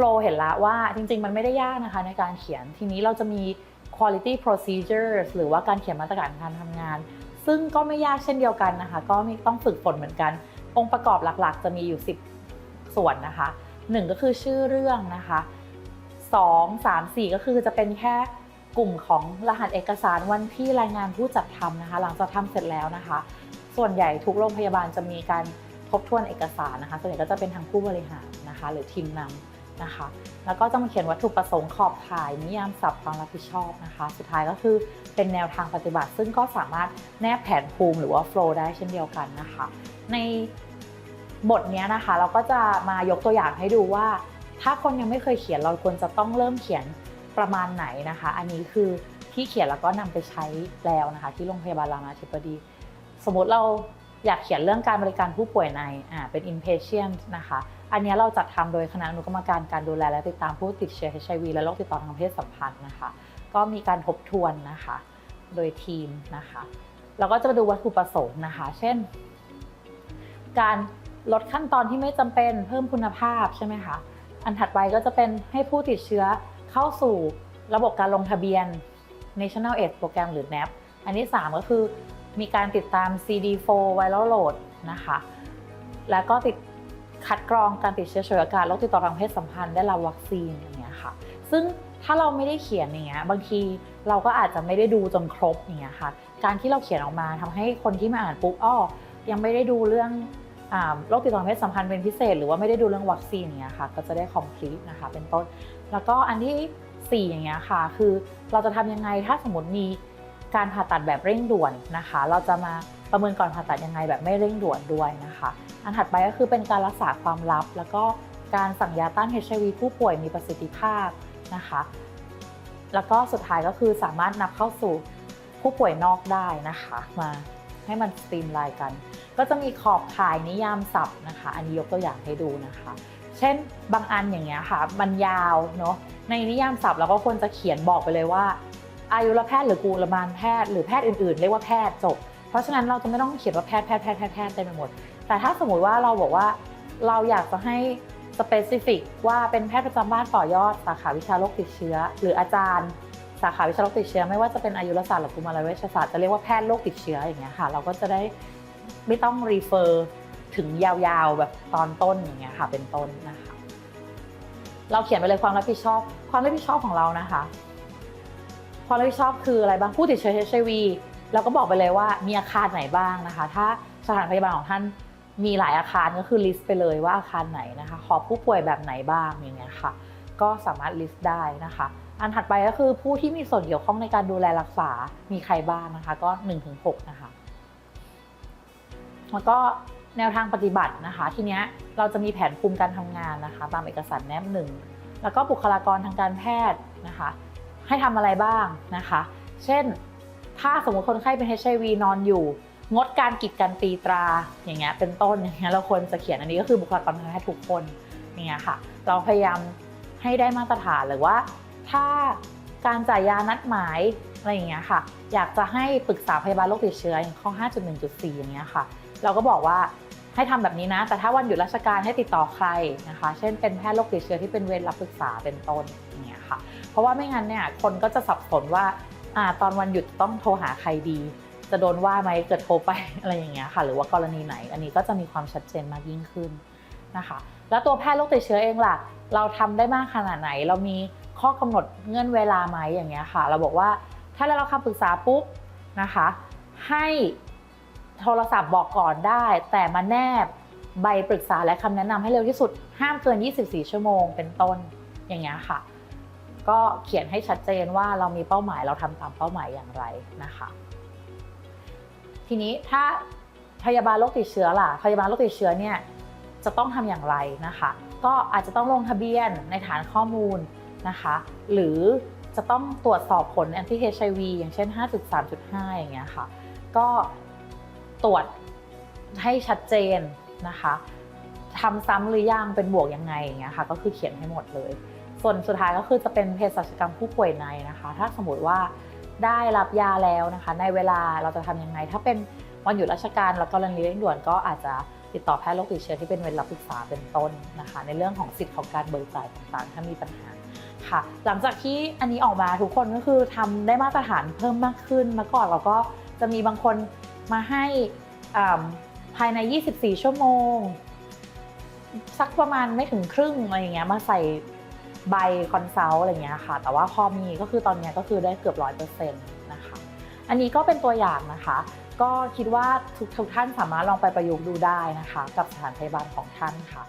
flow เห็นละว่าจริง ๆ มันไม่ได้ยากนะคะในการเขียนทีนี้เราจะมี quality procedures หรือว่าการเขียนมาตรการการทำงาน ซึ่งก็ไม่ยากเช่นเดียวกันนะคะ ก็มีต้องฝึกฝนเหมือนกัน องค์ประกอบหลักๆ จะมีอยู่ 10 ส่วนนะคะหนึ่งก็คือชื่อเรื่องนะคะสองสามสี่ก็คือจะเป็นแค่กลุ่มของรหัสเอกสารวันที่รายงานผู้จัดทำนะคะ หลังจากทำเสร็จแล้วนะคะ ส่วนใหญ่ทุกโรงพยาบาลจะมีการทบทวนเอกสารนะคะ ส่วนใหญ่ก็จะเป็นทางผู้บริหารนะคะ หรือทีมนำ นะคะ แล้วก็จะมาเขียนวัตถุประสงค์ขอบข่ายนิยามศัพท์ความรับผิดชอบนะคะ สุดท้ายก็คือเป็นแนวทางปฏิบัติ ซึ่งก็สามารถแนบแผนภูมิหรือว่าโฟล์ได้เช่นเดียวกันนะคะ ในบทนี้นะคะเราก็จะมายกตัวอย่างให้ดูว่า ถ้าคนยังไม่เคยเขียนเราควรจะต้องเริ่มเขียนประมาณไหนนะคะ อันนี้คือที่เขียนแล้วก็นำไปใช้แล้วนะคะ ที่โรงพยาบาลรามาธิบดี สมมติเรา อยากเขียนเรื่องการบริการผู้ป่วยในอ่าเป็น inpatient นะคะ อันนี้เราจัดทำโดยคณะอนุกรรมการการดูแลและติดตามผู้ติดเชื้อ HIV และโรคติดต่อทางเพศสัมพันธ์นะคะ ก็มีการทบทวนนะคะ โดยทีมนะคะเราก็จะมาดูวัตถุประสงค์นะคะ เช่น การลดขั้นตอนที่ไม่จำเป็นเพิ่มคุณภาพใช่ไหมคะ อันถัดไปก็จะเป็นให้ผู้ติดเชื้อเข้าสู่ระบบการลงทะเบียน National AIDS Program หรือ NAP อันที่ 3 ก็คือ มีการติดตาม CD4 Viral Load นะคะ แล้วก็ติดคัดกรองการติดเชื้อฉวยโอกาสโรคติดต่อทางเพศสัมพันธ์ได้รับวัคซีนอย่างเงี้ยค่ะ ซึ่งถ้าเราไม่ได้เขียนอย่างเงี้ยบางทีเราก็อาจจะไม่ได้ดูจนครบอย่างเงี้ยค่ะ การที่เราเขียนออกมาทำให้คนที่มาอ่านปุ๊บอ้อยังไม่ได้ดูเรื่องโรคติดต่อทางเพศสัมพันธ์เป็นพิเศษ หรือว่าไม่ได้ดูเรื่องวัคซีนอย่างเงี้ยค่ะ ก็จะได้ complete นะคะเป็นต้น แล้วก็อันที่4อย่างเงี้ยค่ะ คือเราจะทำยังไงถ้าสมมติมี การผ่าตัดแบบเร่งด่วนนะคะ เราจะมาประเมินก่อนผ่าตัดยังไงแบบไม่เร่งด่วนด้วยนะคะ อันถัดไปก็คือเป็นการรักษาความลับ แล้วก็การสั่งยาต้าน HIV ผู้ป่วยมีประสิทธิภาพนะคะ แล้วก็สุดท้ายก็คือสามารถนำเข้าสู่ผู้ป่วยนอกได้นะคะ มาให้มันสตรีมไลน์กัน ก็จะมีขอบข่ายนิยามศัพท์นะคะ อันนี้ยกตัวอย่างให้ดูนะคะ เช่นบางอันอย่างเงี้ยค่ะมันยาวเนาะในนิยามศัพท์เราก็ควรจะเขียนบอกไปเลยว่า อายุรแพทย์หรือกุลมารแพทย์หรือแพทย์อื่นๆ เรียกว่าแพทย์จบ เพราะฉะนั้นเราจะไม่ต้องเขียนว่าแพทย์แพทย์แพทย์แพทย์แพทย์เต็มไปหมด แต่ถ้าสมมุติว่าเราบอกว่าเราอยากจะให้สเปซิฟิกว่าเป็นแพทย์ประจำบ้านต่อยอดสาขาวิชาโรคติดเชื้อ หรืออาจารย์สาขาวิชาโรคติดเชื้อ ไม่ว่าจะเป็นอายุรศาสตร์หรือกุมารเวชศาสตร์จะเรียกว่าแพทย์โรคติดเชื้ออย่างเงี้ยค่ะ เราก็จะได้ไม่ต้องรีเฟอร์ถึงยาวๆแบบตอนต้นอย่างเงี้ยค่ะเป็นต้นนะคะเราเขียนไปเลยความรับผิดชอบ ความรับผิดชอบของเรานะคะ ความรับผิดชอบคืออะไรบ้างผู้ติดเชื้อ HIV เราก็บอกไปเลยว่ามีอาคารไหนบ้างนะคะ ถ้าสถานพยาบาลของท่านมีหลายอาคารก็คือลิสต์ไปเลยว่าอาคารไหนนะคะ ขอผู้ป่วยแบบไหนบ้างอย่างเงี้ยค่ะ ก็สามารถลิสต์ได้นะคะ อันถัดไปก็คือผู้ที่มีส่วนเกี่ยวข้องในการดูแลรักษา มีใครบ้างนะคะ ก็1-6นะคะ แล้วก็แนวทางปฏิบัตินะคะ ทีเนี้ยเราจะมีแผนภูมิการทำงานนะคะ ตามเอกสารแนบหนึ่ง แล้วก็บุคลากรทางการแพทย์นะคะ ให้ทำอะไรบ้างนะคะ เช่น ถ้าสมมติคนไข้เป็น HIV นอนอยู่ งดการกีดกันตีตราอย่างเงี้ยเป็นต้นอย่างเงี้ยเราควรจะเขียนอันนี้ก็คือบุคลากรทางการแพทย์ทุกคนอย่างเงี้ยค่ะ เราพยายามให้ได้มาตรฐานหรือว่า ถ้าการจ่ายยานัดหมายอะไรอย่างเงี้ยค่ะ อยากจะให้ปรึกษาพยาบาลโรคติดเชื้ออย่างข้อ 5.1.4 อย่างเงี้ยค่ะ เราก็บอกว่า ให้ทำแบบนี้นะ แต่ถ้าวันหยุดราชการให้ติดต่อใครนะคะ เช่นเป็นแพทย์โรคติดเชื้อที่เป็นเวรรับปรึกษาเป็นต้นเงี้ยค่ะ เพราะว่าไม่งั้นเนี่ยคนก็จะสับสนว่าอ่าตอนวันหยุดต้องโทรหาใครดี จะโดนว่าไหมเกิดโทรไปอะไรอย่างเงี้ยค่ะ หรือว่ากรณีไหน อันนี้ก็จะมีความชัดเจนมากยิ่งขึ้นนะคะ แล้วตัวแพทย์โรคติดเชื้อเองล่ะ เราทำได้มากขนาดไหน เรามีข้อกำหนดเงื่อนเวลาไหมอย่างเงี้ยค่ะ เราบอกว่าถ้าเราคำปรึกษาปุ๊บนะคะ ให้ โทรศัพท์บอกก่อนได้ แต่มาแนบใบปรึกษาและคำแนะนำให้เร็วที่สุด ห้ามเกิน 24 ชั่วโมงเป็นต้นอย่างเงี้ยค่ะ ก็เขียนให้ชัดเจนว่าเรามีเป้าหมายเราทำตามเป้าหมายอย่างไรนะคะ ทีนี้ถ้าพยาบาลโรคติดเชื้อล่ะ พยาบาลโรคติดเชื้อเนี่ยจะต้องทำอย่างไรนะคะ ก็อาจจะต้องลงทะเบียนในฐานข้อมูลนะคะ หรือจะต้องตรวจสอบผลแอนติ HIV อย่างเช่น 5.3.5 อย่างเงี้ยค่ะ ก็ ตรวจให้ชัดเจนนะคะทำซ้ำหรือยังเป็นบวกยังไงอย่างเงี้ยค่ะก็คือเขียนให้หมดเลย ส่วนสุดท้ายก็คือจะเป็นเภสัชกรรมผู้ป่วยในนะคะ ถ้าสมมติว่าได้รับยาแล้วนะคะ ในเวลาเราจะทำยังไง ถ้าเป็นวันหยุดราชการแล้วกรณีเร่งด่วนก็อาจจะติดต่อแพทย์โรคติดเชื้อที่เป็นเวรรับปรึกษาเป็นต้นนะคะ ในเรื่องของสิทธิ์ของการเบิกจ่ายต่างๆ ถ้ามีปัญหาค่ะ หลังจากที่อันนี้ออกมาทุกคนก็คือทำได้มาตรฐานเพิ่มมากขึ้นเมื่อก่อนเราก็จะมีบางคน มาให้ภายใน 24 ชั่วโมง สักประมาณไม่ถึงครึ่งอะไรอย่างเงี้ยมาใส่ใบคอนซัลท์อะไรเงี้ยค่ะ แต่ว่าพอมีก็คือตอนเนี้ยก็คือได้เกือบร้อยเปอร์เซ็นต์นะคะ อันนี้ก็เป็นตัวอย่างนะคะ ก็คิดว่าทุกทุกท่านสามารถลองไปประยุกต์ดูได้นะคะ กับสถานพยาบาลของท่านค่ะ